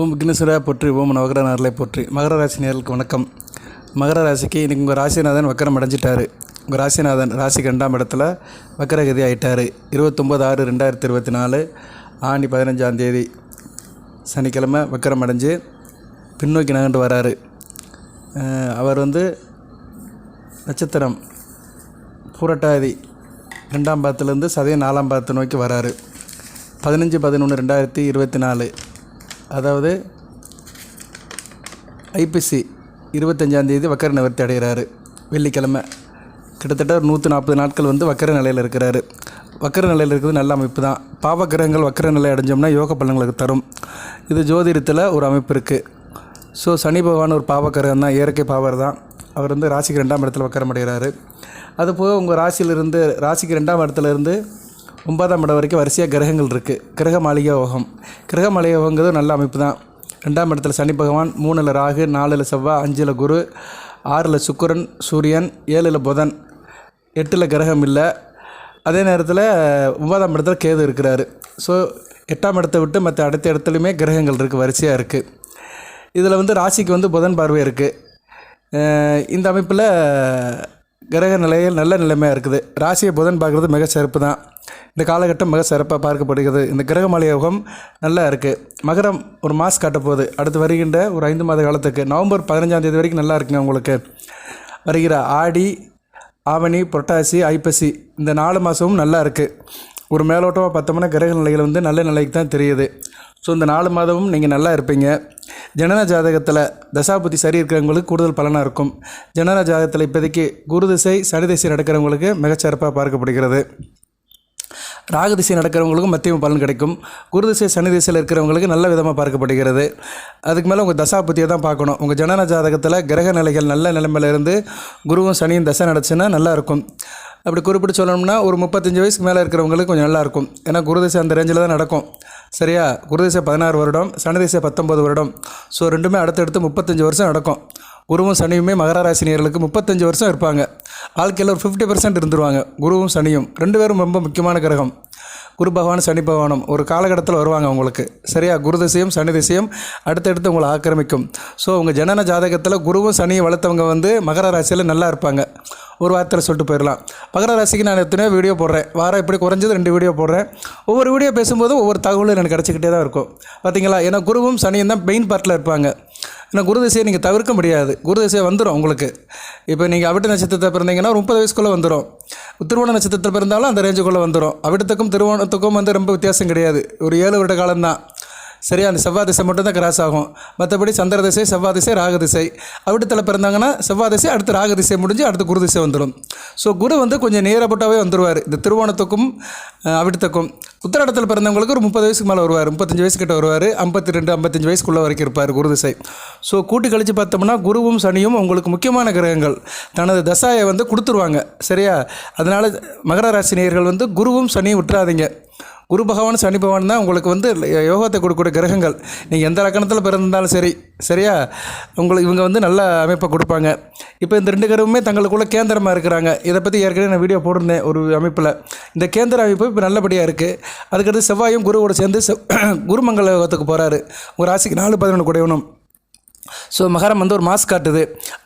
ஓம் விக்னேஸ்வரா போற்றி ஓம் நவகிரநாதர்களை போற்றி. மகர ராசி நேர்களுக்கு வணக்கம். மகர ராசிக்கு இன்றைக்கி உங்கள் ராசிநாதன் வக்கரம் அடைஞ்சிட்டார். உங்கள் ராசிநாதன் ராசிக்கு ரெண்டாம் இடத்துல வக்கரகதி ஆயிட்டார். இருபத்தொம்போது ஆறு ரெண்டாயிரத்தி இருபத்தி நாலு ஆண்டி பதினஞ்சாம் தேதி சனிக்கிழமை வக்கரம் அடைஞ்சு பின்னோக்கி நகண்டு வராரு. அவர் வந்து நட்சத்திரம் பூரட்டாதி ரெண்டாம் பாதத்துலேருந்து சதயம் நாலாம் பாதத்தை நோக்கி வராரு. பதினஞ்சு பதினொன்று ரெண்டாயிரத்தி இருபத்தி நாலு அதாவது ஐபிசி இருபத்தஞ்சாந்தேதி வக்கர நிவர்த்தி அடைகிறாரு. வெள்ளிக்கிழமை. கிட்டத்தட்ட ஒரு நூற்றி நாற்பது நாட்கள் வந்து வக்கர நிலையில் இருக்கிறாரு. வக்கர நிலையில் இருக்கிறது நல்ல அமைப்பு தான். பாவ கிரகங்கள் வக்கர நிலை அடைஞ்சோம்னா யோக பலன்களுக்கு தரும். இது ஜோதிடத்தில் ஒரு அமைப்பு இருக்குது ஸோ சனி பகவான் ஒரு பாவ கிரகம் தான். இயற்கை பாவர் தான். அவர் வந்து ராசிக்கு ரெண்டாம் இடத்துல வக்கரம் அடைகிறாரு. அது போக உங்கள் ராசியிலிருந்து ராசிக்கு ரெண்டாம் இடத்துல இருந்து ஒன்பதாம் இடம் வரைக்கும் வரிசையாக கிரகங்கள் இருக்குது கிரக மாளிகை யோகம். கிரக மாளிகை யோகங்கிறது நல்ல அமைப்பு தான். ரெண்டாம் இடத்துல சனி பகவான் மூணில் ராகு நாலில் செவ்வாய் அஞ்சில் குரு ஆறில் சுக்கிரன் சூரியன் ஏழில் புதன் எட்டில் கிரகம் இல்லை. அதே நேரத்தில் ஒன்பதாம் இடத்துல கேது இருக்கிறாரு. ஸோ எட்டாம் இடத்தை விட்டு மற்ற அடுத்த இடத்துலையுமே கிரகங்கள் இருக்குது வரிசையாக இருக்குது இதில் வந்து ராசிக்கு வந்து புதன் பார்வை இருக்குது இந்த அமைப்பில் கிரக நிலையில் நல்ல நிலைமையாக இருக்குது. ராசியை புதன் பார்க்குறது மிக சிறப்பு தான் இந்த காலகட்டம் மிக சிறப்பாக பார்க்கப்படுகிறது. இந்த கிரக மலையோகம் நல்லா இருக்குது மகரம் ஒரு மாஸ் காட்ட போகுது. அடுத்து வருகின்ற ஒரு ஐந்து மாத காலத்துக்கு நவம்பர் பதினஞ்சாம் தேதி வரைக்கும் நல்லா இருக்குங்க உங்களுக்கு. வருகிற ஆடி ஆவணி புரட்டாசி ஐப்பசி இந்த நாலு மாதமும் நல்லா இருக்குது ஒரு மேலோட்டமாக பார்த்தோம்னா கிரக நிலைகள் வந்து நல்ல நிலைக்கு தான் தெரியுது. ஸோ இந்த நாலு மாதமும் நீங்கள் நல்லா இருப்பீங்க. ஜனன ஜாதகத்தில் தசாபுத்தி சரி இருக்கிறவங்களுக்கு கூடுதல் பலனாக இருக்கும். ஜனன ஜாதகத்தில் இப்போதைக்கு குரு திசை சனி திசை நடக்கிறவங்களுக்கு மிகச்சிறப்பாக பார்க்கப்படுகிறது. ராகு திசை நடக்கிறவங்களுக்கும் மத்திய பலன் கிடைக்கும். குரு திசை சனி திசையில் இருக்கிறவங்களுக்கு நல்ல விதமாக பார்க்கப்படுகிறது. அதுக்கு மேலே உங்கள் தசாபுத்தியை தான் பார்க்கணும். உங்கள் ஜனன ஜாதகத்தில் கிரக நிலைகள் நல்ல நிலைமையில இருந்து குருவும் சனியும் தசை நடச்சுன்னா நல்லாயிருக்கும் அப்படி குறிப்பிட்டு சொல்லணும்னா ஒரு முப்பத்தஞ்சு வயசுக்கு மேலே இருக்கிறவங்களுக்கு கொஞ்சம் நல்லா இருக்கும். ஏன்னா குரு திசை அந்த ரேஞ்சில் தான் நடக்கும். சரியா? குரு பதினாறு வருடம் சனி பத்தொம்பது வருடம். ஸோ ரெண்டுமே அடுத்தடுத்து முப்பத்தஞ்சு வருஷம் நடக்கும். குருவும் சனியுமே மகர ராசினியர்களுக்கு முப்பத்தஞ்சு வருஷம் இருப்பாங்க. வாழ்க்கையில் ஒரு ஃபிஃப்டி பர்சன்ட் இருந்துருவாங்க. குருவும் சனியும். ரெண்டு பேரும் ரொம்ப முக்கியமான கிரகம். குரு பகவான் சனி பகவானும் ஒரு காலகட்டத்தில் வருவாங்க உங்களுக்கு. சரியா? குரு திசையும் சனி திசையும் அடுத்தடுத்து உங்களை ஆக்கிரமிக்கும். ஸோ உங்கள் ஜனன ஜாதகத்தில் குருவும் சனியும் வளர்த்தவங்க வந்து மகர ராசியில் நல்லா இருப்பாங்க. ஒரு வார்த்தையில் சொல்லிட்டு போயிடலாம். மகர ராசிக்கு நான் எத்தனையோ வீடியோ போடுறேன். வாரம் இப்படி குறைஞ்சது ரெண்டு வீடியோ போடுறேன். ஒவ்வொரு வீடியோ பேசும்போது ஒவ்வொரு தகவலும் எனக்கு கிடச்சிக்கிட்டே தான் இருக்கும். பார்த்தீங்களா ஏன்னா குருவும் சனியும் தான் மெயின் பார்ட்டில் இருப்பாங்க. ஏன்னா குரு திசையை நீங்கள் தவிர்க்க முடியாது. குரு திசை வந்துடும் உங்களுக்கு. இப்போ நீங்கள் அவிட்ட நட்சத்திரத்தை பிறந்தீங்கன்னா ஒரு முப்பது வயசுக்குள்ளே வந்துடும் திருவோண நட்சத்திரத்தில் பிறந்தாலும் அந்த ரேஞ்சுக்குள்ளே வந்துடும் அவிட்டத்துக்கும் திருவோணத்துக்கும் வந்து ரொம்ப வித்தியாசம் கிடையாது. ஒரு ஏழு வருட காலம்தான். சரியா? அந்த செவ்வாய் திசை மட்டும் தான் கிராஸ் ஆகும். மற்றபடி சந்திர திசை செவ்வாய் திசை ராகு திசை. அவிட்டத்தில் பிறந்தாங்கன்னா செவ்வாய் திசை அடுத்து ராகு திசை முடிஞ்சு அடுத்து குரு திசை வந்துடும். ஸோ குரு வந்து கொஞ்சம் நேரப்பட்டாவே வந்துடுவார் இந்த திருவோணத்துக்கும் அவிட்டத்துக்கும். உத்தராடத்தில் பிறந்தவங்களுக்கு ஒரு முப்பது வயசுக்கு மேலே வருவார். முப்பத்தஞ்சு வயசு கிட்ட வருவார். ஐம்பத்தி ரெண்டு ஐம்பத்தஞ்சு வயசுக்குள்ளே வரைக்கும் இருப்பார் குரு திசை. ஸோ கூட்டி கழித்து பார்த்தோம்னா குருவும் சனியும் உங்களுக்கு முக்கியமான கிரகங்கள். தனது தசாயை வந்து கொடுத்துருவாங்க. சரியா? அதனால் மகர ராசி நேயர்கள் வந்து குருவும் சனியும் விட்டுறாதீங்க. குரு பகவான் சனி பகவான் தான் உங்களுக்கு வந்து யோகத்தை கொடுக்கக்கூடிய கிரகங்கள். நீங்கள் எந்த லக்கணத்தில் பிறந்தாலும் சரி சரியா? உங்களுக்கு இவங்க வந்து நல்ல அமைப்பை கொடுப்பாங்க. இப்போ இந்த ரெண்டு கிரகமே தங்களுக்குள்ள கேந்திரமாக இருக்கிறாங்க. இதை பற்றி ஏற்கனவே நான் வீடியோ போட்டிருந்தேன் ஒரு அமைப்பில். இந்த கேந்திர அமைப்பு இப்போ நல்லபடியாக இருக்குது அதுக்கடுத்து செவ்வாயும் குருவோட சேர்ந்து செ குருமங்கல யோகத்துக்கு போகிறாரு ஒரு ராசிக்கு நாலு பதினொன்று குடையணும். ஸோ மகரம் வந்து ஒரு மாஸ் காட்டுது.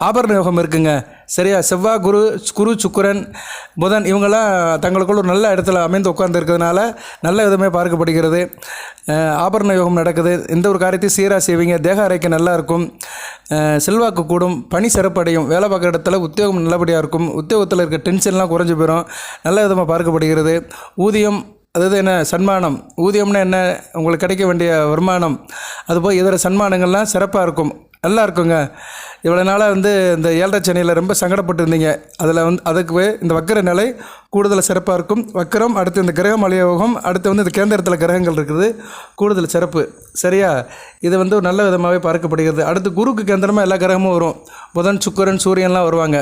ஆபரண யோகம் இருக்குங்க. சரியா? செவ்வாய் குரு குரு சுக்கிரன் புதன் இவங்கெல்லாம் தங்களுக்குள்ள ஒரு நல்ல இடத்துல அமைந்து உட்கார்ந்துருக்கிறதுனால நல்ல விதமே பார்க்கப்படுகிறது. ஆபரண யோகம் நடக்குது. எந்த ஒரு காரியத்தையும் சீராக செய்வீங்க. தேக அறைக்கு நல்லா இருக்கும். செல்வாக்கு கூடும். பணி சிறப்படையும் வேலை பார்க்குற இடத்துல உத்தியோகம் நல்லபடியாக இருக்கும். உத்தியோகத்தில் இருக்க டென்ஷன்லாம் குறைஞ்சு போயிடும் நல்ல விதமாக பார்க்கப்படுகிறது. ஊதியம் அதாவது என்ன? சன்மானம். ஊதியம்னா என்ன? உங்களுக்கு கிடைக்க வேண்டிய வருமானம். அதுபோல் இதர சன்மானங்கள்லாம் சிறப்பாக இருக்கும். நல்லா இருக்குங்க. இவ்வளோ நாளாக வந்து இந்த ஏழரை சென்னையில் ரொம்ப சங்கடப்பட்டு இருந்தீங்க அதில் வந்து அதுக்கு இந்த வக்கர நிலை கூடுதல் சிறப்பாக இருக்கும். வக்கரம் அடுத்து இந்த கிரக மலையோகம் அடுத்து வந்து இந்த கேந்திரத்தில் கிரகங்கள் இருக்குது. கூடுதல் சிறப்பு. சரியா? இது வந்து ஒரு நல்ல விதமாகவே பார்க்கப்படுகிறது. அடுத்து குருக்கு கேந்திரமாக எல்லா கிரகமும் வரும். புதன் சுக்கிரன் சூரியன்லாம் வருவாங்க.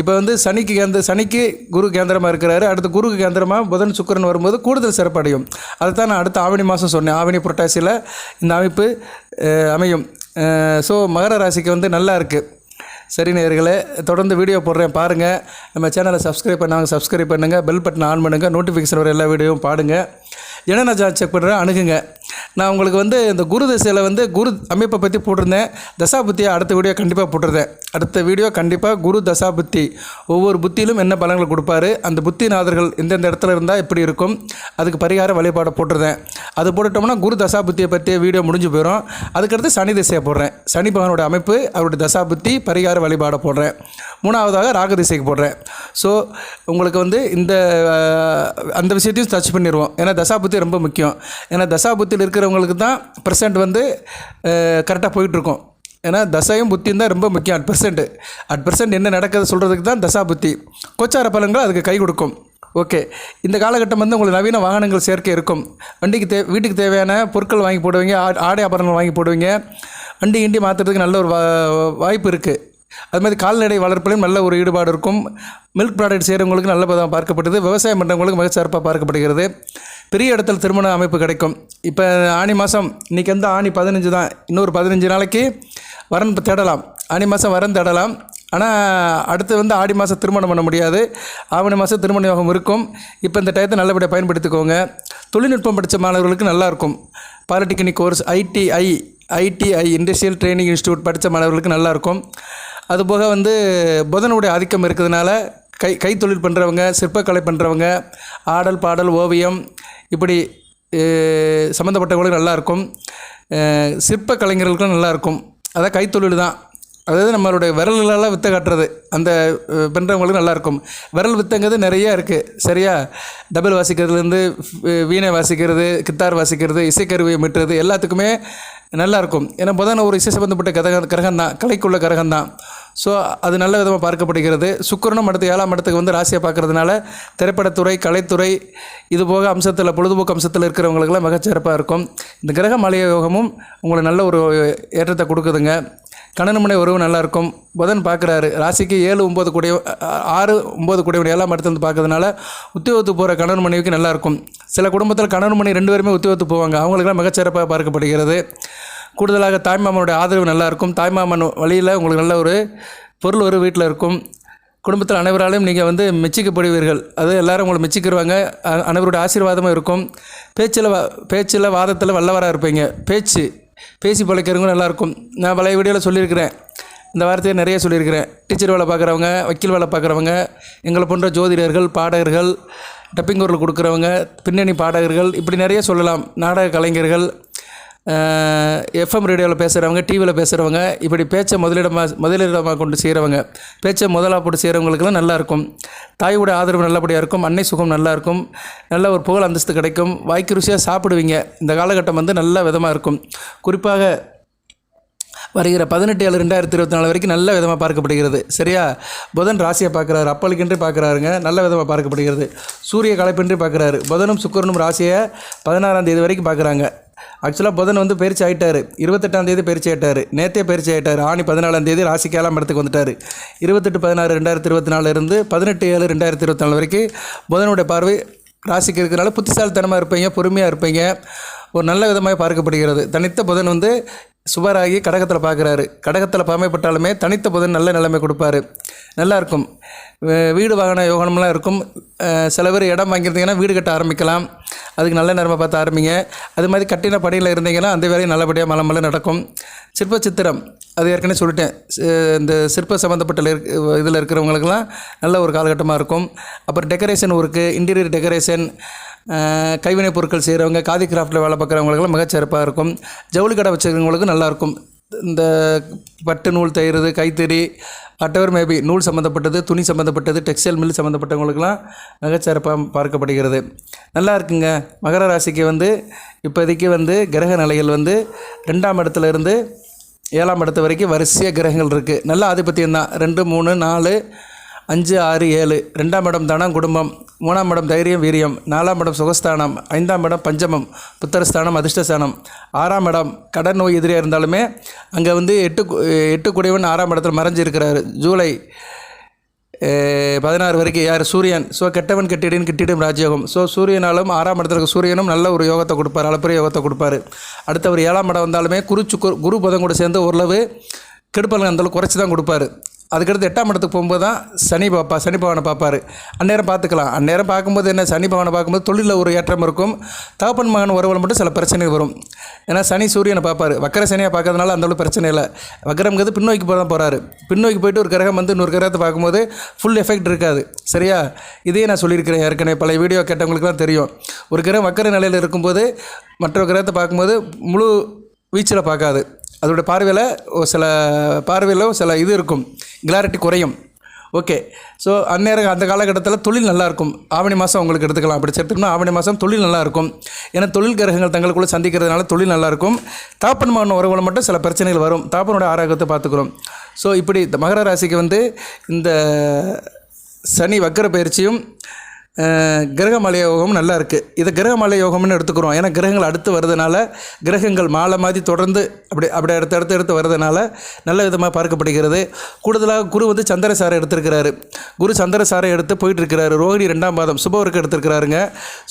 இப்போ வந்து சனிக்கு கேந்திர சனிக்கு குரு கேந்திரமாக இருக்கிறாரு. அடுத்து குருக்கு கேந்திரமாக புதன் சுக்கிரன் வரும்போது கூடுதல் சிறப்படையும். அதை தான் நான் அடுத்த ஆவணி மாதம் சொன்னேன். ஆவணி புரட்டாசியில் இந்த அமைப்பு அமையும். ஸோ மகர ராசிக்கு வந்து நல்லா இருக்குது சரி நேயர்களே தொடர்ந்து வீடியோ போடுறேன் பாருங்கள் நம்ம சேனலை சப்ஸ்கிரைப் பண்ணாங்க சப்ஸ்கிரைப் பண்ணுங்கள் பெல் பட்டன் ஆன் பண்ணுங்கள் நோட்டிஃபிகேஷன் வர எல்லா வீடியோவும் பாடுங்க. என்னென்ன செக் பண்ணுறேன் அணுகுங்க. நான் உங்களுக்கு வந்து இந்த குரு திசையில் வந்து குரு அமைப்பை பற்றி போட்டிருந்தேன். தசாபுத்தியை அடுத்த வீடியோ கண்டிப்பாக போட்டிருந்தேன். அடுத்த வீடியோ கண்டிப்பாக குரு தசாபுத்தி. ஒவ்வொரு புத்தியிலும் என்ன பலன்களை கொடுப்பாரு? அந்த புத்திநாதர்கள் எந்தெந்த இடத்துல இருந்தால் எப்படி இருக்கும்? அதுக்கு பரிகார வழிபாடை போட்டிருந்தேன். அது போட்டுட்டோம்னா குரு தசாபுத்தியை பற்றிய வீடியோ முடிஞ்சு போயிடும் அதுக்கடுத்து சனி திசையை போடுறேன். சனி பகவானோட அமைப்பு அவருடைய தசாபுத்தி பரிகார வழிபாடை போடுறேன். மூணாவதாக ராக திசைக்கு போடுறேன். ஸோ உங்களுக்கு வந்து இந்த அந்த விஷயத்தையும் டச் பண்ணிடுவோம் ஏன்னா தசாபுத்தி ரொம்ப முக்கியம். ஏன்னா தசாபுத்தியில் இருக்கிறவங்களுக்கு தான் ப்ரெசண்ட் வந்து கரெக்டாக போயிட்டுருக்கோம். ஏன்னா தசையும் புத்தியும் தான் ரொம்ப முக்கியம் அட் பர்சன்ட் அட் பர்சன்ட் என்ன நடக்குது சொல்கிறதுக்கு தான் தசா புத்தி. கோச்சார பலன்கள் அதுக்கு கை கொடுக்கும். ஓகே. இந்த காலகட்டம் வந்து உங்களுக்கு நவீன வாகனங்கள் சேர்க்கை இருக்கும். வண்டிக்கு தே வீட்டுக்கு தேவையான பொருட்கள் வாங்கி போடுவீங்க ஆ- ஆடை ஆபரணங்கள் வாங்கி போடுவீங்க. வண்டி இண்டி மாற்றுறதுக்கு நல்ல ஒரு வா வாய்ப்பு இருக்குது அது மாதிரி கால்நடை வளர்ப்பிலும் நல்ல ஒரு ஈடுபாடு இருக்கும். மில்க் ப்ராடக்ட் செய்கிறவங்களுக்கு நல்ல பதம் பார்க்கப்பட்டது. விவசாயம் பண்ணுறவங்களுக்கு மிக சிறப்பாக பார்க்கப்படுகிறது. பெரிய இடத்துல திருமண அமைப்பு கிடைக்கும். இப்போ ஆனி மாதம் இன்றைக்கி வந்து ஆனி பதினஞ்சு தான். இன்னொரு பதினஞ்சு நாளைக்கு வரன் தேடலாம். ஆனி மாதம் வரன் தேடலாம். ஆனால் அடுத்து வந்து ஆடி மாதம் திருமணம் பண்ண முடியாது. ஆவணி மாதம் திருமண யோகம் இருக்கும். இப்போ இந்த டயத்தை நல்லபடியாக பயன்படுத்திக்கோங்க. தொழில்நுட்பம் படித்த மாணவர்களுக்கு நல்லாயிருக்கும் polytechnic course ITI ITI industrial training institute படித்த மாணவர்களுக்கு நல்லாயிருக்கும் அதுபோக வந்து புதனுடைய ஆதிக்கம் இருக்கிறதுனால கை கைத்தொழில் பண்ணுறவங்க சிற்பக்கலை பண்ணுறவங்க ஆடல் பாடல் ஓவியம் இப்படி சம்மந்தப்பட்டவர்களுக்கு சம்மந்தப்பட்டவங்களுக்கு நல்லாயிருக்கும். சிற்ப கலைஞர்களுக்கும் நல்லாயிருக்கும். அதான் கைத்தொழில் தான். அதாவது நம்மளுடைய விரல்களெல்லாம் வித்தை காட்டுறது. அந்த பண்ணுறவங்களுக்கு நல்லாயிருக்கும். விரல் வித்தங்கிறது நிறைய இருக்குது சரியா? டபுள் வாசிக்கிறதுலேருந்து வீணை வாசிக்கிறது கித்தார் வாசிக்கிறது இசைக்கருவியை மீட்டுறது எல்லாத்துக்குமே நல்லாயிருக்கும். ஏன்னா புதன் ஒரு இசை சம்மந்தப்பட்ட கதக கிரகம் தான். கலைக்குள்ள கிரகம் தான். ஸோ அது நல்ல விதமாக பார்க்கப்படுகிறது. சுக்கரனும் அடுத்து ஏழாம் இடத்துக்கு வந்து ராசியை பார்க்கறதுனால திரைப்படத்துறை கலைத்துறை இது போக அம்சத்தில் பொழுதுபோக்கு அம்சத்தில் இருக்கிறவங்களுக்கெல்லாம் மிகச்சிறப்பாக இருக்கும். இந்த கிரக மலைய யோகமும் உங்களுக்கு நல்ல ஒரு ஏற்றத்தை கொடுக்குதுங்க. கணனமனை உறவு நல்லாயிருக்கும். புதன் பார்க்குறாரு. ராசிக்கு ஏழு ஒம்பது கூடிய ஆறு ஒம்பது கூடிய ஏழாம் இடத்துல வந்து பார்க்கறதுனால உத்தியோகத்து போகிற கணவன் மனைவிக்கு நல்லாயிருக்கும். சில குடும்பத்தில் கணவன் மனைவி ரெண்டு பேருமே உத்தியோகத்து போவாங்க. அவங்களுக்கெல்லாம் மிகச்சிறப்பாக பார்க்கப்படுகிறது. கூடுதலாக தாய்மாமனுடைய ஆதரவு நல்லாயிருக்கும். தாய்மாமன் வழியில் உங்களுக்கு நல்ல ஒரு பொருள் ஒரு வீட்டில் இருக்கும். குடும்பத்தில் அனைவராலையும் நீங்கள் வந்து மெச்சிக்கப்படுவீர்கள். அது எல்லோரும் உங்களை மெச்சிக்கிடுவாங்க அனைவருடைய ஆசீர்வாதமும் இருக்கும். பேச்சில் பேச்சில் வாதத்தில் வல்லவராக இருப்பீங்க. பேச்சு பேசி பழைக்கிறவங்க நல்லாயிருக்கும். நான் பழைய வீடியோவில் சொல்லியிருக்கிறேன். இந்த வார்த்தையை நிறைய சொல்லியிருக்கிறேன். டீச்சர் வேலை பார்க்குறவங்க வக்கீல் வேலை பார்க்குறவங்க எங்களை போன்ற ஜோதிடர்கள் பாடகர்கள் டப்பிங் குரல் கொடுக்குறவங்க பின்னணி பாடகர்கள் இப்படி நிறைய சொல்லலாம். நாடக கலைஞர்கள் எஃப்எம் ரேடியோவில் பேசுகிறவங்க டிவியில் பேசுகிறவங்க இப்படி பேச்சை முதலிடமாக முதலிடமாக கொண்டு செய்கிறவங்க பேச்சை முதலாக போட்டு செய்கிறவங்களுக்குலாம் நல்லாயிருக்கும் தாயோட ஆதரவு நல்லபடியாக இருக்கும் அன்னை சுகம் நல்லாயிருக்கும் நல்ல ஒரு புகழ் அந்தஸ்து கிடைக்கும் வாய்க்கு ருசியாக சாப்பிடுவீங்க. இந்த காலகட்டம் வந்து நல்ல விதமாக இருக்கும். குறிப்பாக வருகிற பதினெட்டு ஏழு ரெண்டாயிரத்தி இருபத்தி நாலு வரைக்கும் நல்ல விதமாக பார்க்கப்படுகிறது. சரியா? புதன் ராசியை பார்க்குறாரு அப்பளுக்கென்று பார்க்குறாருங்க நல்ல விதமாக பார்க்கப்படுகிறது. சூரிய கலைப்பின்றி பார்க்குறாரு. புதனும் சுக்கரனும் ராசியை பதினாறாம் தேதி வரைக்கும் பார்க்குறாங்க. ஆக்சுவலாக புதன் வந்து பயிற்சி ஆகிட்டார் இருபத்தெட்டாம் தேதி பயிற்சி ஆகிட்டார் நேற்றே பயிற்சி ஆயிட்டார். ஆணி பதினாலாம் தேதி ராசிக்கு ஏழாம் இடத்துக்கு வந்துட்டார். இருபத்தெட்டு பதினாறு ரெண்டாயிரத்தி இருபத்தி நாலுலேருந்து பதினெட்டு ஏழு ரெண்டாயிரத்தி இருபத்தி நாலு வரைக்கும் புதனுடைய பார்வை ராசிக்கு இருக்கிறனால புத்திசாலித்தனமாக இருப்பீங்க பொறுமையாக இருப்பீங்க. ஒரு நல்ல விதமாக பார்க்கப்படுகிறது. தனித்த புதன் வந்து சுபராகி கடகத்தில் பார்க்குறாரு கடகத்தில் பாமைப்பட்டாலுமே தனித்த புதன் நல்ல நிலைமை கொடுப்பாரு. நல்லா இருக்கும் வே- வீடு வாகன யோகனம்லாம் இருக்கும். சில பேர் இடம் வாங்கியிருந்தீங்கன்னா வீடு கட்ட ஆரம்பிக்கலாம். அதுக்கு நல்ல நேரமாக பார்த்து ஆரம்பிங்க. அது மாதிரி கட்டின படியில் இருந்தீங்கன்னா அந்த வேலையும் நல்லபடியாக மலம் மலம் நடக்கும். சிற்ப சித்திரம் அது ஏற்கனவே சொல்லிட்டேன். இந்த சிற்ப சம்மந்தப்பட்ட இதில் இருக்கிறவங்களுக்கெல்லாம் நல்ல ஒரு காலகட்டமாக இருக்கும். அப்புறம் டெக்கரேஷன் ஒர்க்கு இன்டீரியர் டெக்கரேஷன் கைவினைப் பொருட்கள் செய்கிறவங்க காதி கிராஃப்ட்டில் வேலை பார்க்குறவங்களுக்கெல்லாம் மிகச்சிறப்பாக இருக்கும். ஜவுளி கடை வச்சுருக்கவங்களுக்கு நல்லாயிருக்கும் இந்த பட்டு நூல் தையிறது கைத்தறி whatever மேபி நூல் சம்மந்தப்பட்டது துணி சம்மந்தப்பட்டது டெக்ஸ்டைல் மில் சம்மந்தப்பட்டவங்களுக்கெல்லாம் மிகச்சிறப்பாக பார்க்கப்படுகிறது. நல்லா இருக்குங்க. மகர ராசிக்கு வந்து இப்போதைக்கு வந்து கிரக நிலைகள் வந்து ரெண்டாம் இடத்துல இருந்து ஏழாம் இடத்து வரைக்கும் வரிசையாக கிரகங்கள் இருக்குது நல்ல ஆதிபத்தியம் தான். ரெண்டு மூணு நாலு அஞ்சு ஆறு ஏழு. ரெண்டாம் இடம் தனம் குடும்பம். மூணாம் இடம் தைரியம் வீரியம். நாலாம் இடம் சுகஸ்தானம். ஐந்தாம் இடம் பஞ்சமம். புத்தரஸ்தானம் அதிர்ஷ்டஸ்தானம். ஆறாம் இடம் கடன் நோய் எதிரியாக இருந்தாலுமே அங்கே வந்து எட்டு எட்டு குடைவன் ஆறாம் இடத்தில் மறைஞ்சிருக்கிறார். ஜூலை பதினாறு வரைக்கும் யார்? சூரியன். ஸோ கெட்டவன் கெட்டிடின் கிட்டிடும் ராஜயோகம். ஸோ சூரியனாலும் ஆறாம் இடத்துல இருக்க சூரியனும் நல்ல ஒரு யோகத்தை கொடுப்பார் அளப்பரிய யோகத்தை கொடுப்பாரு. அடுத்தவர் ஏழாம் இடம் வந்தாலுமே குரு குரு புதன் கூட சேர்ந்து ஓரளவு கெடுப்பலன் அந்தளவு குறைச்சி தான் கொடுப்பாரு. அதுக்கடுத்து எட்டாம் இடத்துக்கு போகும்போது தான் சனி பாப்பா சனி பவனை பார்ப்பார். அந்நேரம் பார்த்துக்கலாம். அந்நேரம் பார்க்கும்போது என்ன? சனி பவனை பார்க்கும்போது தொழிலில் ஒரு ஏற்றம் இருக்கும். தகப்பன் மகன் உறவில் மட்டும் சில பிரச்சனைகள் வரும். ஏன்னா சனி சூரியனை பார்ப்பார். வக்கர சனியாக பார்க்கறதுனால அந்தளவு பிரச்சனை இல்லை. வக்கரம்ங்கிறது பின்னோக்கி போக தான் போகிறாரு பின்னோக்கி போயிட்டு ஒரு கிரகம் வந்து இன்னொரு கிரகத்தை பார்க்கும்போது ஃபுல் எஃபெக்ட் இருக்காது. சரியா? இதே நான் சொல்லியிருக்கிறேன். ஏற்கனவே பழைய வீடியோ கேட்டவங்களுக்குலாம் தெரியும். ஒரு கிரகம் வக்கர நிலையில் இருக்கும்போது மற்ற கிரகத்தை பார்க்கும்போது முழு வீச்சில் பார்க்காது. அதோடய பார்வையில் ஒரு சில பார்வையில் சில இது இருக்கும். கிளாரிட்டி குறையும். ஓகே ஸோ அந்நேரம் அந்த காலகட்டத்தில் தொழில் நல்லாயிருக்கும் ஆவணி மாதம் உங்களுக்கு எடுத்துக்கலாம். அப்படி சேர்த்துக்கணும் ஆவணி மாதம் தொழில் நல்லாயிருக்கும் ஏன்னா தொழில் கிரகங்கள் தங்களுக்குள்ளே சந்திக்கிறதுனால தொழில் நல்லாயிருக்கும் தாப்பன் மகன் உறவுல மட்டும் சில பிரச்சனைகள் வரும். தாப்பனோட ஆரோக்கியத்தை பார்த்துக்குறோம். ஸோ இப்படி இந்த மகர ராசிக்கு வந்து இந்த சனி வக்கர பயிற்சியும் கிரகமலை யோகம் நல்லா இருக்குது இதை கிரகமலை யோகம்னு எடுத்துக்கிறோம். ஏன்னா கிரகங்கள் அடுத்து வர்றதுனால கிரகங்கள் மாலை மாதிரி தொடர்ந்து அப்படி அப்படி அடுத்து அடுத்து எடுத்து வர்றதுனால நல்ல விதமாக பார்க்கப்படுகிறது. கூடுதலாக குரு வந்து சந்திரசாரை எடுத்திருக்கிறாரு. குரு சந்திரசாரை எடுத்து போயிட்டு இருக்கிறாரு ரோஹிணி ரெண்டாம் பாதம் சுபவருக்கு எடுத்திருக்கிறாருங்க.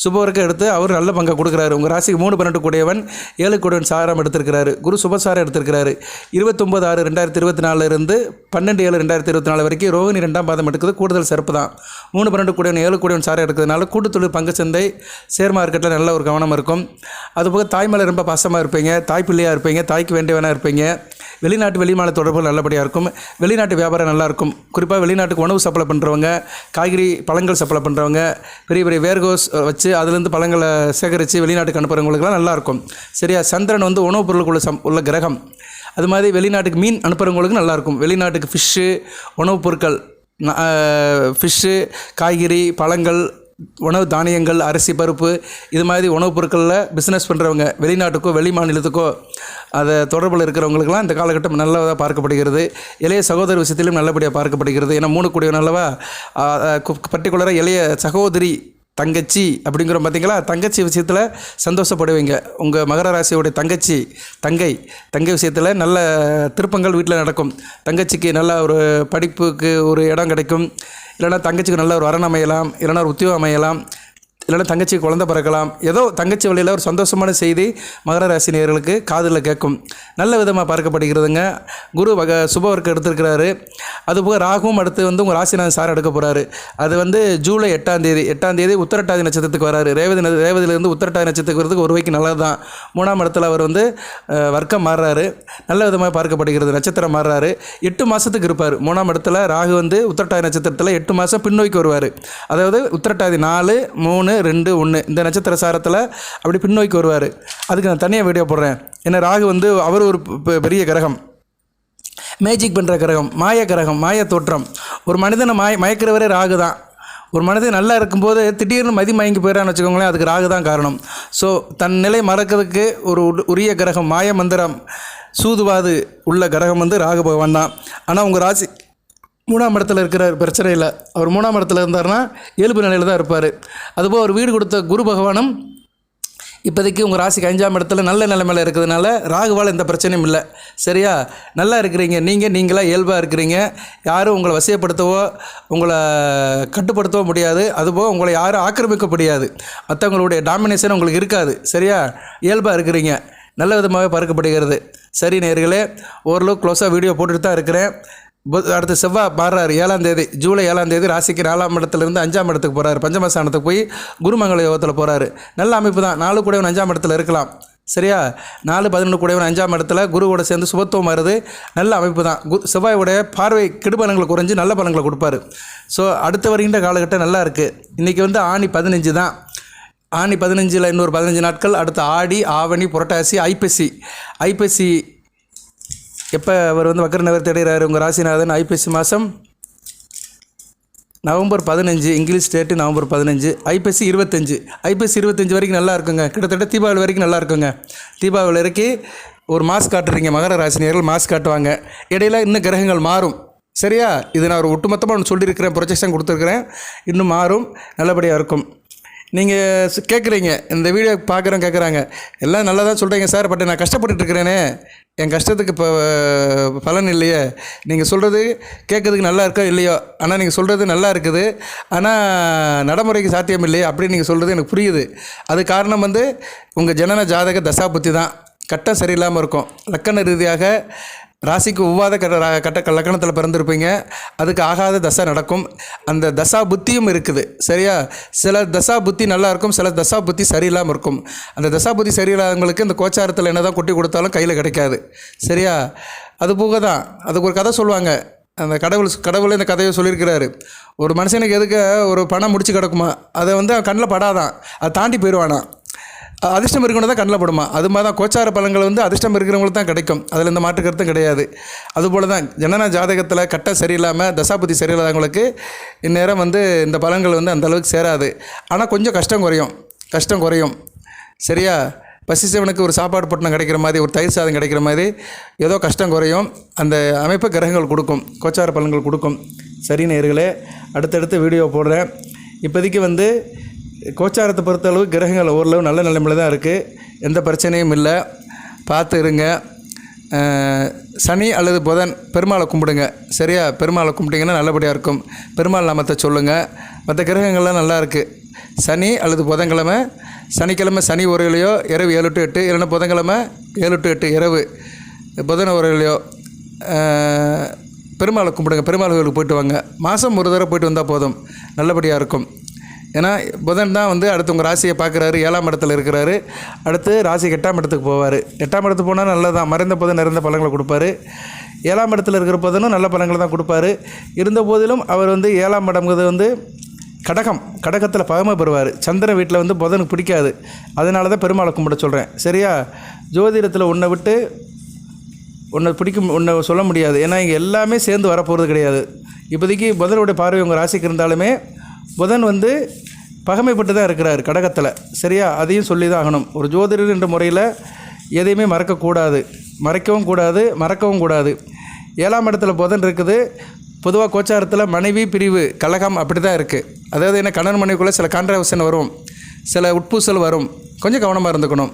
சுபவருக்கு எடுத்து அவர் நல்ல பங்கை கொடுக்குறாரு. உங்கள் ராசிக்கு மூணு பன்னெண்டு கூடியவன் ஏழு கூடியவன் சாரம் எடுத்திருக்கிறாரு. குரு சுபசாரம் எடுத்திருக்கிறாரு. இருபத்தொம்பது ஆறு ரெண்டாயிரத்தி இருபத்தி நாலுலேருந்து பன்னெண்டு ஏழு ரெண்டாயிரத்தி இருபத்தி நாலு வரைக்கும் ரோஹிணி ரெண்டாம் பாதம் எடுக்கிறது கூடுதல் சிறப்பு தான். மூணு பன்னெண்டு கூடியவன் ஏழு கூடியவன் சாரம் எடுக்கிறதுனால கூட்டுத்தொழில் பங்கு சந்தை ஷேர் மார்க்கெட்டில் நல்ல ஒரு கவனம் இருக்கும். அதுபோக தாய் மேலே ரொம்ப பாசமாக இருப்பீங்க. தாய் பிள்ளையாக இருப்பீங்க. தாய்க்கு வேண்டியவனாக இருப்பீங்க. வெளிநாட்டு வெளிமாநில தொடர்புகள் நல்லபடியாக இருக்கும். வெளிநாட்டு வியாபாரம் நல்லாயிருக்கும் குறிப்பாக வெளிநாட்டுக்கு உணவு சப்ளை பண்ணுறவங்க காய்கறி பழங்கள் சப்ளை பண்ணுறவங்க பெரிய பெரிய வேர்கோஸ் வச்சு அதுலேருந்து பழங்களை சேகரித்து வெளிநாட்டுக்கு அனுப்புகிறவங்களுக்குலாம் நல்லாயிருக்கும் சரியா? சந்திரன் வந்து உணவுப் பொருளுக்குள்ள சம் உள்ள கிரகம். அது மாதிரி வெளிநாட்டுக்கு மீன் அனுப்புகிறவங்களுக்கு நல்லாயிருக்கும் வெளிநாட்டுக்கு ஃபிஷ்ஷு உணவுப் பொருட்கள் ஃபிஷ்ஷு காய்கறி பழங்கள் உணவு தானியங்கள் அரிசி பருப்பு இது மாதிரி உணவுப் பொருட்களில் பிஸ்னஸ் பண்ணுறவங்க வெளிநாட்டுக்கோ வெளி மாநிலத்துக்கோ அதை தொடர்பில் இருக்கிறவங்களுக்கெல்லாம் இந்த காலகட்டம் நல்லதாக பார்க்கப்படுகிறது. இளைய சகோதர விஷயத்திலும் நல்லபடியாக பார்க்கப்படுகிறது. ஏன்னா மூணு கூடிய நல்லவா பர்டிகுலராக இளைய சகோதரி தங்கச்சி அப்படிங்கிறோம் பார்த்தீங்களா தங்கச்சி விஷயத்தில் சந்தோஷப்படுவீங்க. உங்கள் மகர ராசியோடைய தங்கச்சி தங்கை தங்கை விஷயத்தில் நல்ல திருப்பங்கள் வீட்டில் நடக்கும். தங்கச்சிக்கு நல்ல ஒரு படிப்புக்கு ஒரு இடம் கிடைக்கும். இல்லைன்னா தங்கச்சிக்கு நல்ல ஒரு வரணம் அமையலாம். இல்லைன்னா ஒரு உத்தியோகம் அமையலாம். இல்லைன்னா தங்கச்சிக்கு குழந்தை பிறக்கலாம். ஏதோ தங்கச்சி வழியில் ஒரு சந்தோஷமான செய்தி மகர ராசி நேர்களுக்கு காதில் கேட்கும். நல்ல விதமாக பார்க்கப்படுகிறதுங்க. குரு வக சுபவர்க்கு எடுத்திருக்கிறாரு. அதுபோக ராகுவும் அடுத்து வந்து உங்கள் ராசிநாதன் சார் எடுக்க போகிறாரு அது வந்து ஜூலை எட்டாம் தேதி எட்டாம் தேதி உத்தரட்டாதி நட்சத்திரத்துக்கு வராரு. ரேவதி ரேவதியிலேருந்து உத்தரட்டாதி நட்சத்திரத்துக்கு வரதுக்கு ஒரு வைக்கு நல்லது தான் மூணாம் இடத்துல அவர் வந்து வர்க்கம் மாறுறாரு. நல்ல விதமாக பார்க்கப்படுகிறது. நட்சத்திரம் மாறுறாரு. எட்டு மாதத்துக்கு இருப்பார். மூணாம் இடத்துல ராகு வந்து உத்தரட்டாதி நட்சத்திரத்தில் எட்டு மாதம் பின்னோக்கி வருவார். அதாவது உத்தரட்டாதி நாலு மூணு ரெண்டு ஒன்று இந்த நட்சத்திர சாரத்தில் அப்படி பின்னோக்கி வருவார். அதுக்கு நான் தனியாக வீடியோ போடுறேன். ஏன்னா ராகு வந்து அவர் ஒரு பெ- பெரிய கிரகம். மேஜிக் பண்ணுற கிரகம். மாய கிரகம் மாய தோற்றம். ஒரு மனிதனை மாய மயக்கிறவரே ராகு தான். ஒரு மனிதன் நல்லா இருக்கும்போது திடீர்னு மதி மயங்கி போயிடறான்னு வச்சுக்கோங்களேன் அதுக்கு ராகு தான் காரணம். ஸோ தன் நிலை மறக்கிறதுக்கு ஒரு உரிய கிரகம் மாய மந்திரம் சூதுவாது உள்ள கிரகம் வந்து ராகு பகவான் தான். ஆனால் உங்கள் ராசி மூணாம் இடத்துல இருக்கிற பிரச்சனை இல்லை. அவர் மூணாம் இடத்துல இருந்தாருன்னா இயல்பு நிலையில் தான் இருப்பார். அதுபோல் அவர் வீடு கொடுத்த குரு பகவானும் இப்போதைக்கு உங்கள் ராசிக்கு அஞ்சாம் இடத்துல நல்ல நிலைமையில் இருக்கிறதுனால ராகுவால் எந்த பிரச்சனையும் இல்லை. சரியா? நல்லா இருக்கிறீங்க. நீங்கள் நீங்களாக இயல்பாக இருக்கிறீங்க. யாரும் உங்களை வசியப்படுத்தவோ உங்களை கட்டுப்படுத்தவோ முடியாது. அதுபோக உங்களை யாரும் ஆக்கிரமிக்க முடியாது. மற்றவங்களுடைய டாமினேஷன் உங்களுக்கு இருக்காது. சரியா? இயல்பாக இருக்கிறீங்க. நல்ல விதமாகவே பார்க்கப்படுகிறது. சரி நேர்களே ஓரளவுக்கு க்ளோஸாக வீடியோ போட்டுட்டு தான் இருக்கிறேன். அடுத்து செவ்வாய் மாறுறாரு ஏழாம் தேதி ஜூலை ஏழாம் தேதி ராசிக்கு நாலாம் இடத்துலேருந்து அஞ்சாம் இடத்துக்கு போகிறாரு பஞ்சமஸ்தானத்துக்கு போய் குருமங்கல யோகத்தில் போகிறாரு நல்ல அமைப்பு தான். நாலு கூட அஞ்சாம் இடத்துல இருக்கலாம். சரியா? நாலு பதினொன்று கூடவன் அஞ்சாம் இடத்துல குருவோட சேர்ந்து சுபத்துவம் வருது. நல்ல அமைப்பு தான். கு செவ்வாயோடைய பார்வை கெடுபலங்களை குறைஞ்சு நல்ல பலங்களை கொடுப்பாரு. ஸோ அடுத்து வருகின்ற காலகட்டம் நல்லா இருக்குது இன்றைக்கி வந்து ஆணி பதினஞ்சு தான். ஆணி பதினஞ்சில் இன்னொரு பதினஞ்சு நாட்கள். அடுத்து ஆடி ஆவணி புரட்டாசி ஐப்பசி. ஐப்பசி எப்போ அவர் வந்து வக்கர நகர் அடைகிறாரு உங்கள் ராசிநாதன் ஐப்பசி மாதம் நவம்பர் பதினஞ்சு இங்கிலீஷ் டேட்டு நவம்பர் பதினஞ்சு ஐப்பசி இருபத்தஞ்சு. ஐப்பசி இருபத்தஞ்சு வரைக்கும் நல்லா இருக்குங்க. கிட்டத்தட்ட தீபாவளி வரைக்கும் நல்லா இருக்குங்க. தீபாவளி வரைக்கும் ஒரு மாஸ் காட்டுறீங்க. மகர ராசினியர்கள் மாஸ் காட்டுவாங்க. இடையில இன்னும் கிரகங்கள் மாறும். சரியா? இது நான் ஒரு ஒட்டுமொத்தமாக ஒன்று சொல்லியிருக்கிறேன். ப்ரொஜெக்ஷன் கொடுத்துருக்குறேன். இன்னும் மாறும். நல்லபடியாக இருக்கும். நீங்கள் கேட்குறீங்க இந்த வீடியோ பார்க்குறோம் கேட்குறாங்க எல்லாம் நல்லா தான் சொல்கிறீங்க சார். பட் நான் கஷ்டப்பட்டுட்டு இருக்கிறேனே. என் கஷ்டத்துக்கு இப்போ பலன் இல்லையே. நீங்கள் சொல்கிறது கேட்குறதுக்கு நல்லா இருக்கோ இல்லையோ? ஆனால் நீங்கள் சொல்கிறது நல்லா இருக்குது. ஆனால் நடைமுறைக்கு சாத்தியம் இல்லையே அப்படின்னு நீங்கள் சொல்கிறது எனக்கு புரியுது. அது காரணம் வந்து உங்கள் ஜனன ஜாதக தசாபுத்தி தான். கட்டம் சரியில்லாமல் இருக்கும். லக்கண ரீதியாக ராசிக்கு ஒவ்வாத கட்ட கட்ட லக்கணத்தில் பிறந்திருப்பீங்க. அதுக்கு ஆகாத தசை நடக்கும். அந்த தசா புத்தியும் இருக்குது. சரியா? சில தசா புத்தி நல்லா இருக்கும் சில தசா புத்தி சரியில்லாமல் இருக்கும். அந்த தசா புத்தி சரியில்லாதவங்களுக்கு இந்த கோச்சாரத்தில் என்ன தான் கொட்டி கொடுத்தாலும் கையில் கிடைக்காது. சரியா? அது போக தான் அதுக்கு ஒரு கதை சொல்லுவாங்க. அந்த கடவுள் கடவுளே இந்த கதையை சொல்லியிருக்கிறாரு. ஒரு மனுஷனுக்கு எதுக்கு ஒரு பணம் முடிச்சு கிடக்குமா? அதை வந்து அவன் கண்ணில் படாதான். அதை தாண்டி போயிடுவானா அதிர்ஷ்டம் இருக்கணும் தான் கண்ணில் படுமா? அது மாதிரி தான் கோச்சார பலன்கள் வந்து அதிர்ஷ்டம் இருக்கிறவங்களுக்கு தான் கிடைக்கும். அதில் இந்த மாற்று கருத்தும் கிடையாது. அதுபோல் தான் ஜனன ஜாதகத்தில் கட்ட சரியில்லாமல் தசாபதி சரியில்லாதவங்களுக்கு இந்நேரம் வந்து இந்த பலன்கள் வந்து அந்த அளவுக்கு சேராது. ஆனால் கொஞ்சம் கஷ்டம் குறையும். கஷ்டம் குறையும். சரியா? பசிச்சவனுக்கு ஒரு சாப்பாடு பட்டணம் கிடைக்கிற மாதிரி ஒரு தயிர் சாதம் கிடைக்கிற மாதிரி ஏதோ கஷ்டம் குறையும். அந்த அமைப்பு கிரகங்கள் கொடுக்கும். கோச்சார பலன்கள் கொடுக்கும். சரி நேர்களே அடுத்தடுத்து வீடியோ போடுறேன். இப்போதைக்கு வந்து கோச்சாரத்தை பொறுத்தளவு கிரகங்கள் ஓரளவு நல்ல நிலைமையில் தான் இருக்குது எந்த பிரச்சனையும் இல்லை. பார்த்து இருங்க. சனி அல்லது புதன் பெருமாளை கும்பிடுங்க. சரியா? பெருமாளை கும்பிட்டிங்கன்னா நல்லபடியாக இருக்கும். பெருமாள் நாமத்தை சொல்லுங்கள் மற்ற கிரகங்கள்லாம் நல்லா இருக்குது சனி அல்லது புதன்கிழமை சனிக்கிழமை சனி உரையிலையோ இரவு ஏழு டு எட்டு இல்லைன்னா புதன்கிழமை ஏழு டு எட்டு இரவு புதன உரையிலையோ பெருமாளை கும்பிடுங்க. பெருமாள் கோயிலுக்கு போயிட்டு வாங்க. மாதம் ஒரு தடவை போயிட்டு வந்தால் போதும். நல்லபடியாக இருக்கும். ஏன்னா புதன் தான் வந்து அடுத்து உங்கள் ராசியை பார்க்குறாரு ஏழாம் இடத்துல இருக்கிறாரு. அடுத்து ராசி எட்டாம் இடத்துக்கு போவார். எட்டாம் இடத்துக்கு போனால் நல்லதான் மறைந்த புதன் நிறைந்த பழங்களை கொடுப்பாரு. ஏழாம் இடத்துல இருக்கிற புதனும் நல்ல பலங்களை தான் கொடுப்பாரு. இருந்த போதிலும் அவர் வந்து ஏழாம் இடம்ங்கிறது வந்து கடகம் கடகத்தில் பகமை பெறுவார். சந்திரன் வீட்டில் வந்து புதனுக்கு பிடிக்காது. அதனால தான் பெருமாளை கும்பிட சொல்கிறேன் சரியா? ஜோதிடத்தில் உன்னை விட்டு உன்னை பிடிக்கும் உன்னை சொல்ல முடியாது. ஏன்னா இங்கே எல்லாமே சேர்ந்து வரப்போகிறது கிடையாது. இப்போதைக்கு புதனுடைய பார்வை உங்கள் ராசிக்கு இருந்தாலுமே புதன் வந்து பகமைப்பட்டு தான் இருக்கிறார் கடகத்தில். சரியா? அதையும் சொல்லி தான் ஆகணும். ஒரு ஜோதிடர் என்ற முறையில் எதையுமே மறக்கக்கூடாது மறைக்கவும் கூடாது மறக்கவும் கூடாது. ஏழாம் இடத்துல புதன் இருக்குது. பொதுவாக கோச்சாரத்தில் மனைவி பிரிவு கலகம் அப்படி தான் இருக்குது அதாவது என்ன கணவன் மனைவிக்குள்ளே சில கான்ட்ராவர்ஷன் வரும். சில உட்பூசல் வரும். கொஞ்சம் கவனமாக இருந்துக்கணும்.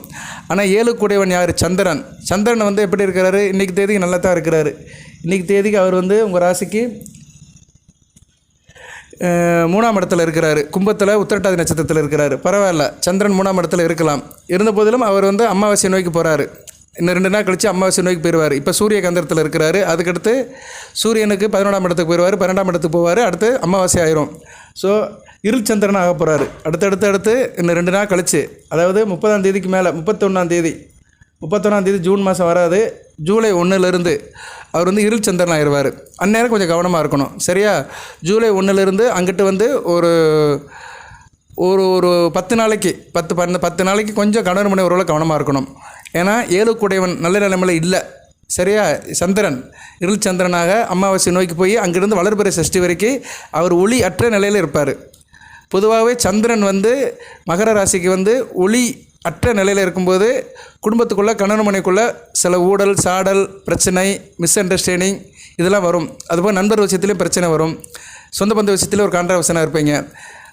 ஆனால் ஏழு கூடையவன் யார்? சந்திரன். சந்திரன் வந்து எப்படி இருக்கிறாரு? இன்றைக்கி தேதிக்கு நல்லா தான் இருக்கிறாரு. இன்றைக்கி தேதிக்கு அவர் வந்து உங்கள் ராசிக்கு மூணாம் இடத்துல இருக்கிறாரு. கும்பத்தில் உத்திரட்டாதி நட்சத்திரத்தில் இருக்கிறாரு. பரவாயில்ல. சந்திரன் மூணாம் இடத்துல இருக்கலாம். இருந்த போதிலும் அவர் வந்து அமாவாசை நோய்க்கு போகிறாரு இன்னும் ரெண்டு நாள் கழித்து அமாவாசை நோய்க்கு போயிடுவார் இப்போ சூரிய கந்தரத்தில் இருக்கிறாரு. அதுக்கடுத்து சூரியனுக்கு பதினொன்றாம் இடத்துக்கு போயிடுவார் பன்னெண்டாம் இடத்துக்கு போவார். அடுத்து அமாவாசை ஆயிரும். ஸோ இருள் சந்திரன் ஆக போகிறாரு அடுத்தடுத்து அடுத்து இன்னும் ரெண்டு நாள் கழிச்சு அதாவது முப்பதாம் தேதிக்கு மேலே முப்பத்தொன்னாம் தேதி முப்பத்தொன்னாம் தேதி ஜூன் மாதம் வராது. ஜூலை ஒன்றுலேருந்து அவர் வந்து இருள் சந்திரன் ஆயிடுவார். அந்நேரம் கொஞ்சம் கவனமாக இருக்கணும். சரியா? ஜூலை ஒன்றுலேருந்து அங்கிட்டு வந்து ஒரு ஒரு ஒரு பத்து நாளைக்கு பத்து பன்ன பத்து நாளைக்கு கொஞ்சம் கணவன் மனை உறவில் கவனமாக இருக்கணும். ஏன்னா ஏழு கூடையவன் நல்ல நிலைமையில் இல்லை. சரியா? சந்திரன் இருள் சந்திரனாக அமாவாசை நோய்க்கு போய் அங்கிருந்து வளர்பிறை சஷ்டி வரைக்கும் அவர் ஒளி அற்ற நிலையில் இருப்பார். பொதுவாகவே சந்திரன் வந்து மகர ராசிக்கு வந்து ஒளி அற்ற நிலையில் இருக்கும்போது குடும்பத்துக்குள்ளே கணவன் மனைக்குள்ளே சில ஊடல் சாடல் பிரச்சனை மிஸ் அண்டர்ஸ்டாண்டிங் இதெல்லாம் வரும். அதுபோல் நண்பர் விஷயத்துலேயும் பிரச்சனை வரும். சொந்த பந்த விஷயத்துலேயும் ஒரு கான்ட்ரவர்ஷனாக இருப்பீங்க.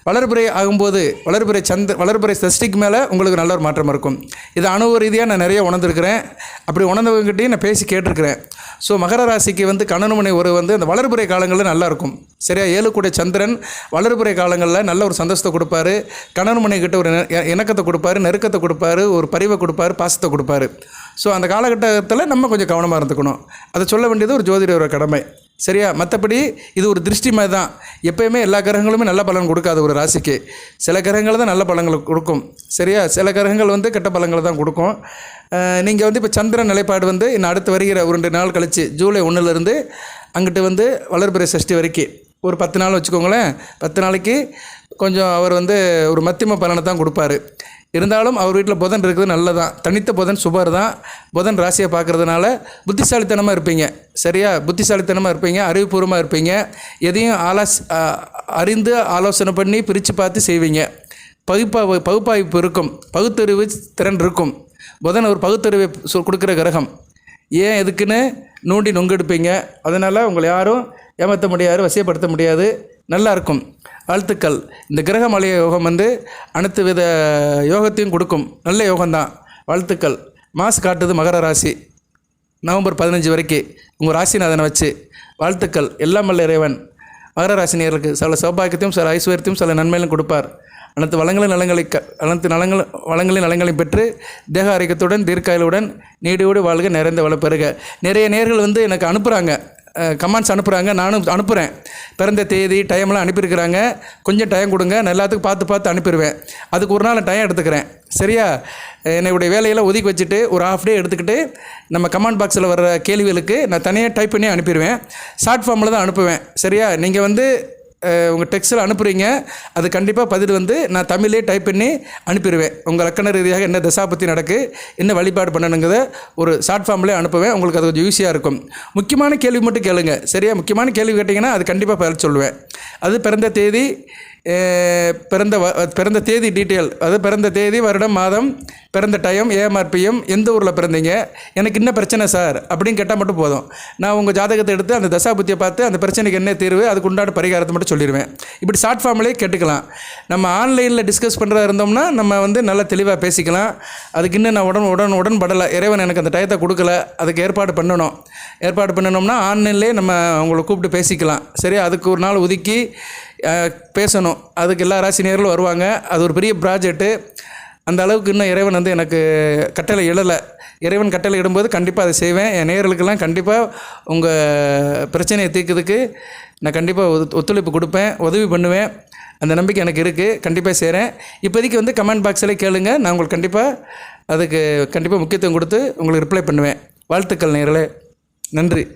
வளர்பிறை ஆகும்போது வளர்பிறை சந்த வளர்பிறை சஷ்டிக்கு மேலே உங்களுக்கு நல்ல ஒரு மாற்றம் இருக்கும். இது அனுபவ ரீதியாக நான் நிறைய உணர்ந்திருக்கிறேன். அப்படி உணர்ந்தவங்ககிட்டையும் நான் பேசி கேட்டிருக்கிறேன். ஸோ மகர ராசிக்கு வந்து கண்ணனுமனை ஒரு வந்து அந்த வளர்புரை காலங்களில் நல்லா இருக்கும். சரியா? ஏழு கூட சந்திரன் வளர்புரை காலங்களில் நல்ல ஒரு சந்தோஷத்தை கொடுப்பாரு. கணவன்மனை கிட்ட ஒரு இணக்கத்தை கொடுப்பாரு நெருக்கத்தை கொடுப்பாரு ஒரு பரிவை கொடுப்பாரு பாசத்தை கொடுப்பாரு. ஸோ அந்த காலகட்டத்தில் நம்ம கொஞ்சம் கவனமாக இருந்துக்கணும். அதை சொல்ல வேண்டியது ஒரு ஜோதிடரோட கடமை. சரியா? மற்றபடி இது ஒரு திருஷ்டி மாதிரி தான். எப்பயுமே எல்லா கிரகங்களுமே நல்ல பலன் கொடுக்காது ஒரு ராசிக்கு. சில கிரகங்கள் தான் நல்ல பலன்களை கொடுக்கும். சரியா? சில கிரகங்கள் வந்து கெட்ட பலன்களை தான் கொடுக்கும். நீங்கள் வந்து இப்போ சந்திரன் நிலைப்பாடு வந்து இன்னும் அடுத்து வருகிற ஒரு ரெண்டு நாள் கழிச்சு ஜூலை ஒன்றுலேருந்து அங்கிட்டு வந்து வளர்பிறை சஷ்டி வரைக்கும் ஒரு பத்து நாள் வச்சுக்கோங்களேன். பத்து நாளைக்கு கொஞ்சம் அவர் வந்து ஒரு மத்தியம பலனை தான் கொடுப்பாரு. இருந்தாலும் அவர் வீட்டில் புதன் இருக்கிறது நல்லதான் தனித்த புதன் சுபர் தான் புதன் ராசியை பார்க்கறதுனால புத்திசாலித்தனமாக இருப்பீங்க. சரியா? புத்திசாலித்தனமாக இருப்பீங்க அறிவுபூர்வமாக இருப்பீங்க. எதையும் ஆலாஸ் அறிந்து ஆலோசனை பண்ணி பிரித்து பார்த்து செய்வீங்க. பகுப்பா பகுப்பாய்ப்பு இருக்கும். பகுத்தறிவு திறன் இருக்கும். புதன் ஒரு பகுத்தறிவை கொடுக்குற கிரகம். ஏன் எதுக்குன்னு? நோண்டி நொங்கெடுப்பீங்க அதனால் உங்களை யாரும் ஏமாற்ற முடியாது வசியப்படுத்த முடியாது. நல்லாயிருக்கும் வாழ்த்துக்கள். இந்த கிரக மலைய யோகம் வந்து அனைத்து வித யோகத்தையும் கொடுக்கும். நல்ல யோகம்தான். வாழ்த்துக்கள். மாசு காட்டுது மகர ராசி. நவம்பர் பதினஞ்சு வரைக்கும் உங்கள் ராசிநாதனை வச்சு வாழ்த்துக்கள். எல்லாம் வல்ல இறைவன். மகர ராசினியர்களுக்கு சில சௌபாகியத்தையும் சில ஐஸ்வர்யத்தையும் சில நன்மையிலும் கொடுப்பார். அனைத்து வளங்களும் நலங்களை க அனைத்து நலங்கள் வளங்களின் நலங்களையும் பெற்று தேக ஆரோக்கியத்துடன் தீர்க்காயலுடன் நீடியோடு வாழ்க நிறைந்த வள பெறுக. நிறைய நேர்கள் வந்து எனக்கு அனுப்புகிறாங்க கமெண்ட்ஸ் அனுப்புகிறாங்க நானும் அனுப்புகிறேன் பிறந்த தேதி டைம்லாம் அனுப்பியிருக்கிறாங்க. கொஞ்சம் டைம் கொடுங்க. நான் எல்லாத்துக்கும் பார்த்து பார்த்து அனுப்பிடுவேன் அதுக்கு ஒரு நாள் டைம் எடுத்துக்கிறேன். சரியா? என்னுடைய வேலையெல்லாம் ஒதுக்கி வச்சுட்டு ஒரு ஹாஃப் டே எடுத்துக்கிட்டு நம்ம கமெண்ட் பாக்ஸில் வர்ற கேள்விகளுக்கு நான் தனியாக டைப் பண்ணி அனுப்பிடுவேன் ஷார்ட் ஃபார்மில் தான் அனுப்புவேன். சரியா? நீங்கள் வந்து உங்கள் டெக்ஸ்ட்டில் அனுப்புகிறீங்க அது கண்டிப்பாக பதில் வந்து நான் தமிழே டைப் பண்ணி அனுப்பிடுவேன் உங்கள் லக்கண ரீதியாக என்ன தசாபத்தி நடக்கு என்ன வழிபாடு பண்ணணுங்கிறத ஒரு ஷார்ட் ஃபார்ம்லேயே அனுப்புவேன். உங்களுக்கு அது கொஞ்சம் ஈஸியாக இருக்கும். முக்கியமான கேள்வி மட்டும் கேளுங்க. சரியா? முக்கியமான கேள்வி கேட்டிங்கன்னா அது கண்டிப்பாக பதில் சொல்லுவேன். அது பிறந்த தேதி பிறந்த வ பிறந்த தேதி டீட்டெயில் அதாவது பிறந்த தேதி வருடம் மாதம் பிறந்த டைம் ஏஎம்ஆர்பிஎம் எந்த ஊரில் பிறந்தீங்க? எனக்கு என்ன பிரச்சனை சார் அப்படின்னு கேட்டால் மட்டும் போதும். நான் உங்கள் ஜாதகத்தை எடுத்து அந்த தசாபுத்தியை பார்த்து அந்த பிரச்சனைக்கு என்ன தீர்வு அதுக்கு உண்டான பரிகாரத்தை மட்டும் சொல்லிடுவேன். இப்படி ஷார்ட் ஃபார்ம்லேயே கேட்டுக்கலாம். நம்ம ஆன்லைனில் டிஸ்கஸ் பண்ணுறதா இருந்தோம்னா நம்ம வந்து நல்லா தெளிவாக பேசிக்கலாம். அதுக்கு இன்னும் நான் உடன் உடன் உடன்படலை. இறைவன் எனக்கு அந்த டயத்தை கொடுக்கல. அதுக்கு ஏற்பாடு பண்ணணும். ஏற்பாடு பண்ணணும்னா ஆன்லைன்லேயே நம்ம அவங்கள கூப்பிட்டு பேசிக்கலாம். சரி அதுக்கு ஒரு நாள் ஒதுக்கி பேசணும். அதுக்கு எல்லா ராசினியர்களும் வருவாங்க. அது ஒரு பெரிய ப்ராஜெக்ட்டு அந்த அளவுக்கு இன்னும் இறைவன் வந்து எனக்கு கட்டளை இடலை இறைவன் கட்டளை இடும்போது கண்டிப்பாக அதை செய்வேன். என் நேர்களுக்கெல்லாம் கண்டிப்பாக உங்கள் பிரச்சனையை தீர்க்கிறதுக்கு நான் கண்டிப்பாக ஒத்து- ஒத்துழைப்பு கொடுப்பேன். உதவி பண்ணுவேன். அந்த நம்பிக்கை எனக்கு இருக்குது கண்டிப்பாக செய்கிறேன் இப்போதைக்கு வந்து கமெண்ட் பாக்ஸில் கேளுங்க. நான் உங்களுக்கு கண்டிப்பாக அதுக்கு கண்டிப்பாக முக்கியத்துவம் கொடுத்து உங்களுக்கு ரிப்ளை பண்ணுவேன். வாழ்த்துக்கள் நேர்களே நன்றி.